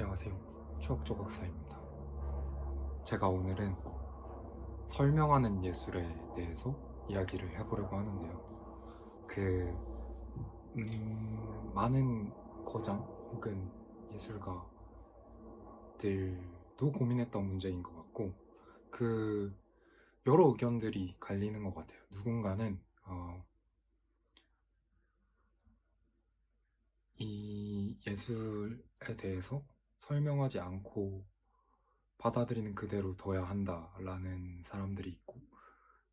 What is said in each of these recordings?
안녕하세요. 추억조각사입니다. 제가 오늘은 설명하는 예술에 대해서 이야기를 해보려고 하는데요. 그, 음, 많은 거장 혹은 예술가들도 고민했던 문제인 것 같고, 그, 여러 의견들이 갈리는 것 같아요. 누군가는, 어, 이 예술에 대해서 설명하지 않고 받아들이는 그대로 둬야 한다라는 사람들이 있고,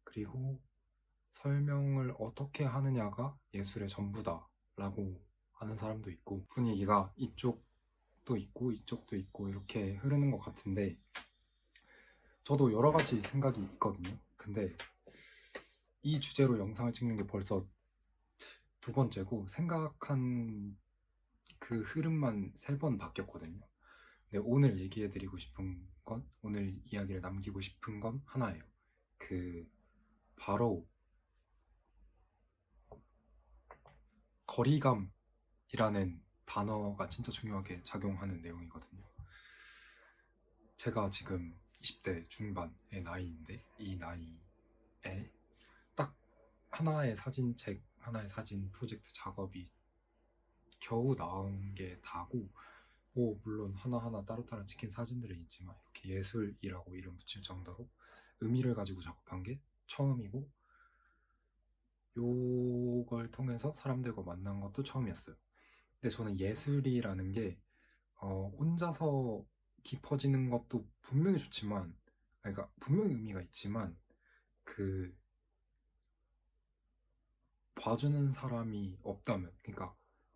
그리고 설명을 어떻게 하느냐가 예술의 전부다라고 하는 사람도 있고, 분위기가 이쪽도 있고, 이쪽도 있고, 이렇게 흐르는 것 같은데, 저도 여러 가지 생각이 있거든요. 근데 이 주제로 영상을 찍는 게 벌써 두 번째고, 생각한 그 흐름만 세 번 바뀌었거든요. 근데 오늘 얘기해드리고 싶은 건, 오늘 이야기를 남기고 싶은 건 하나예요. 그, 바로, 거리감이라는 단어가 진짜 중요하게 작용하는 내용이거든요. 제가 지금 20대 중반의 나이인데, 이 나이에 딱 하나의 사진책, 하나의 사진 프로젝트 작업이 겨우 나온 게 다고, 뭐 물론 하나하나 따로따로 찍힌 사진들은 있지만 이렇게 예술이라고 이름 붙일 정도로 의미를 가지고 작업한 게 처음이고 요걸 통해서 사람들과 만난 것도 처음이었어요. 근데 저는 예술이라는 게 어, 혼자서 깊어지는 것도 분명히 좋지만 그러니까 분명히 의미가 있지만 그 봐주는 사람이 없다면 그러니까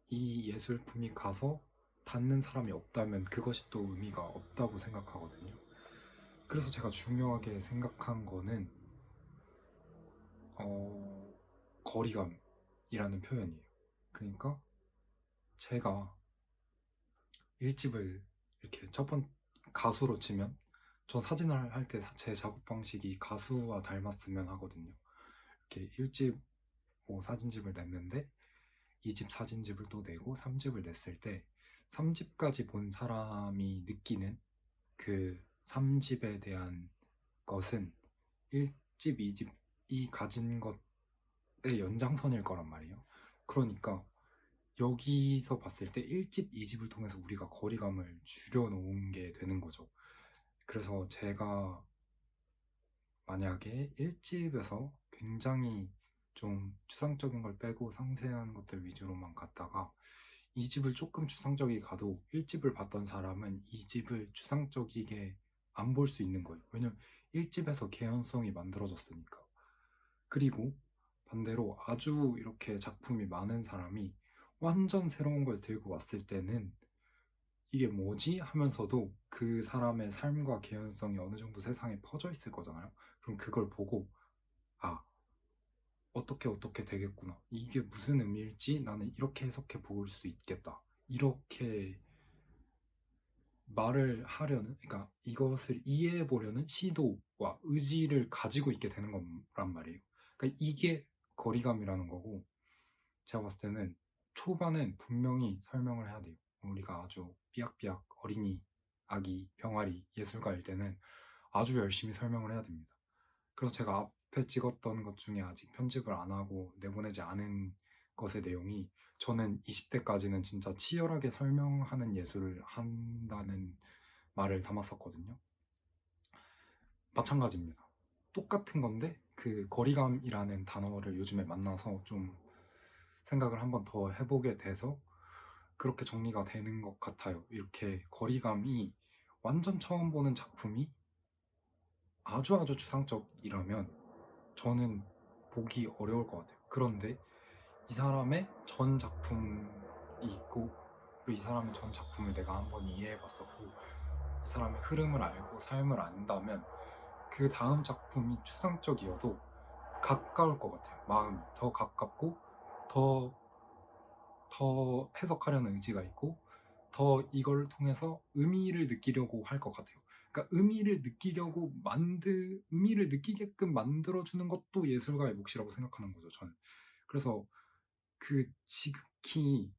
이 예술품이 가서 닿는 사람이 없다면 그것이 또 의미가 없다고 생각하거든요. 그래서 제가 중요하게 생각한 거는 어, 거리감이라는 표현이에요. 그러니까 제가 일집을 이렇게 첫 번 가수로 치면 전 사진을 할 때 제 작업 방식이 가수와 닮았으면 하거든요. 이렇게 일집 뭐 사진집을 냈는데 2집 사진집을 또 내고 3집을 냈을 때 3집까지 본 사람이 느끼는 그 3집에 대한 것은 1집, 2집이 가진 것의 연장선일 거란 말이에요. 그러니까 여기서 봤을 때 1집, 2집을 통해서 우리가 거리감을 줄여놓은 게 되는 거죠. 그래서 제가 만약에 1집에서 굉장히 좀 추상적인 걸 빼고 상세한 것들 위주로만 갔다가 이 집을 조금 추상적이게 가도 1집을 봤던 사람은 이 집을 추상적이게 안 볼 수 있는 거예요. 왜냐면 1집에서 개연성이 만들어졌으니까. 그리고 반대로 아주 이렇게 작품이 많은 사람이 완전 새로운 걸 들고 왔을 때는 이게 뭐지? 하면서도 그 사람의 삶과 개연성이 어느 정도 세상에 퍼져 있을 거잖아요. 그럼 그걸 보고 아 어떻게 어떻게 되겠구나. 이게 무슨 의미일지 나는 이렇게 해석해 볼 수 있겠다. 이렇게 말을 하려는, 그러니까 이것을 이해해 보려는 시도와 의지를 가지고 있게 되는 거란 말이에요. 그러니까 이게 거리감이라는 거고, 제가 봤을 때는 초반엔 분명히 설명을 해야 돼요. 우리가 아주 삐약삐약 어린이, 아기, 병아리, 예술가일 때는 아주 열심히 설명을 해야 됩니다. 그래서 제가 앞에 찍었던 것 중에 아직 편집을 안 하고 내보내지 않은 것의 내용이 저는 20대까지는 진짜 치열하게 설명하는 예술을 한다는 말을 담았었거든요. 마찬가지입니다. 똑같은 건데 그 거리감이라는 단어를 요즘에 만나서 좀 생각을 한번 더 해보게 돼서 그렇게 정리가 되는 것 같아요. 이렇게 거리감이 완전 처음 보는 작품이 아주 아주 추상적이라면 저는 보기 어려울 것 같아요. 그런데 이 사람의 전 작품이 있고 그리고 이 사람의 전 작품을 내가 한번 이해해 봤었고 이 사람의 흐름을 알고 삶을 안다면 그 다음 작품이 추상적이어도 가까울 것 같아요. 마음이 더 가깝고 더, 더 해석하려는 의지가 있고 더 이걸 통해서 의미를 느끼려고 할 것 같아요. 그러니까 의미를 느끼려고 만드 의미를 느끼게끔 만들어 주는 것도 예술가의 몫이라고 생각하는 거죠. 저는 그래서 그 지극히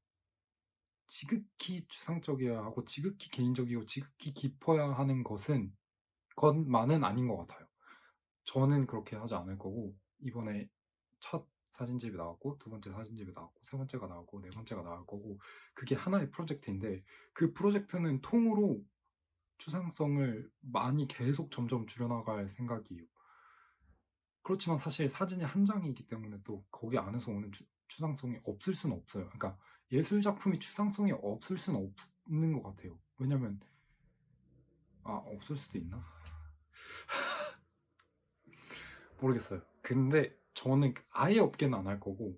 지극히 추상적이어야 하고 지극히 개인적이고 지극히 깊어야 하는 것은 것만은 아닌 것 같아요. 저는 그렇게 하지 않을 거고 이번에 첫 사진집이 나왔고 두 번째 사진집이 나왔고 세 번째가 나왔고 네 번째가 나올 거고 그게 하나의 프로젝트인데 그 프로젝트는 통으로 추상성을 많이 계속 점점 줄여나갈 생각이에요. 그렇지만 사실 사진이 한 장이기 때문에 또 거기 안에서 오는 추, 추상성이 없을 수는 없어요. 그러니까 예술 작품이 추상성이 없을 수는 없는 것 같아요. 왜냐면 아 없을 수도 있나? 모르겠어요. 근데 저는 아예 없게는 안 할 거고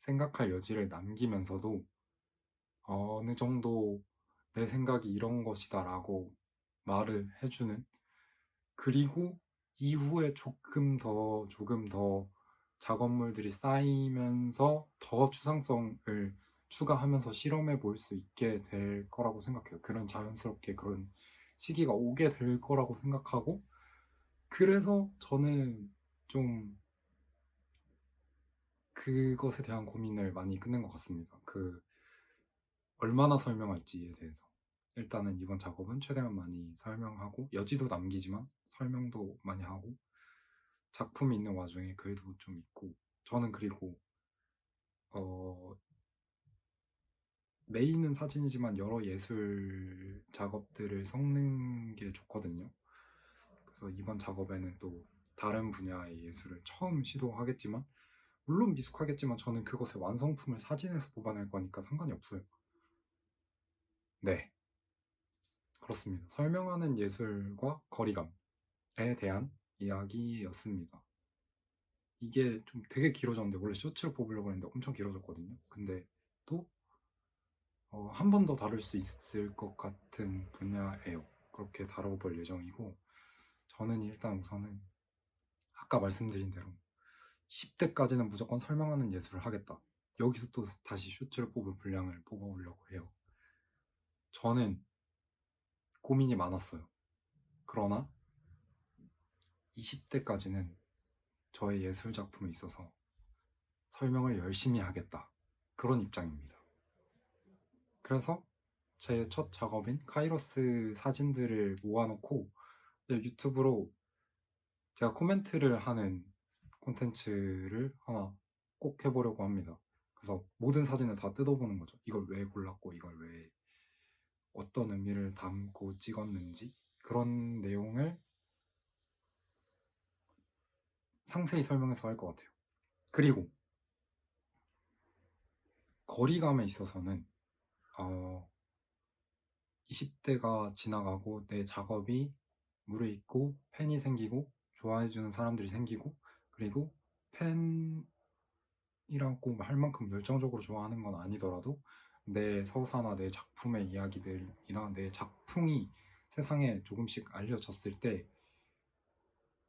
생각할 여지를 남기면서도 어느 정도 내 생각이 이런 것이다라고 말을 해주는 그리고 이후에 조금 더 조금 더 작업물들이 쌓이면서 더 추상성을 추가하면서 실험해 볼 수 있게 될 거라고 생각해요. 그런 자연스럽게 그런 시기가 오게 될 거라고 생각하고 그래서 저는 좀 그것에 대한 고민을 많이 끝낸 것 같습니다. 그 얼마나 설명할지에 대해서 일단은 이번 작업은 최대한 많이 설명하고 여지도 남기지만 설명도 많이 하고 작품이 있는 와중에 글도 좀 있고 저는 그리고 어 메인은 사진이지만 여러 예술 작업들을 섞는 게 좋거든요. 그래서 이번 작업에는 또 다른 분야의 예술을 처음 시도하겠지만 물론 미숙하겠지만 저는 그것의 완성품을 사진에서 뽑아낼 거니까 상관이 없어요. 네. 그렇습니다. 설명하는 예술과 거리감에 대한 이야기였습니다. 이게 좀 되게 길어졌는데 원래 쇼츠를 뽑으려고 했는데 엄청 길어졌거든요. 근데 또 어, 한 번 더 다룰 수 있을 것 같은 분야예요. 그렇게 다뤄볼 예정이고 저는 일단 우선은 아까 말씀드린 대로 10대까지는 무조건 설명하는 예술을 하겠다. 여기서 또 다시 쇼츠를 뽑을 분량을 뽑아보려고 해요. 저는 고민이 많았어요. 그러나 20대까지는 저의 예술 작품에 있어서 설명을 열심히 하겠다. 그런 입장입니다. 그래서 제 첫 작업인 카이로스 사진들을 모아놓고 유튜브로 제가 코멘트를 하는 콘텐츠를 하나 꼭 해보려고 합니다. 그래서 모든 사진을 다 뜯어보는 거죠. 이걸 왜 골랐고 이걸 왜 어떤 의미를 담고 찍었는지 그런 내용을 상세히 설명해서 할 것 같아요. 그리고 거리감에 있어서는 어, 20대가 지나가고 내 작업이 무르익고 팬이 생기고 좋아해주는 사람들이 생기고 그리고 팬이라고 할 만큼 열정적으로 좋아하는 건 아니더라도 내 서사나 내 작품의 이야기들이나 내 작품이 세상에 조금씩 알려졌을 때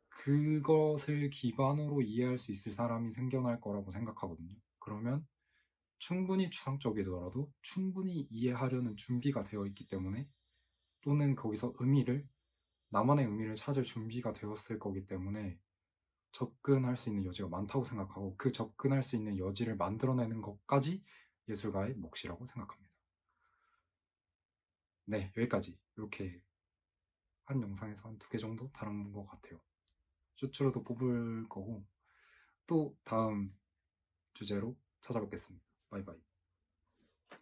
그것을 기반으로 이해할 수 있을 사람이 생겨날 거라고 생각하거든요. 그러면 충분히 추상적이더라도 충분히 이해하려는 준비가 되어 있기 때문에 또는 거기서 의미를 나만의 의미를 찾을 준비가 되었을 거기 때문에 접근할 수 있는 여지가 많다고 생각하고 그 접근할 수 있는 여지를 만들어내는 것까지 예술가의 몫이라고 생각합니다. 네, 여기까지 이렇게 한 영상에서 한 두 개 정도 다룬 것 같아요. 쇼츠로도 뽑을 거고 또 다음 주제로 찾아뵙겠습니다. 바이바이.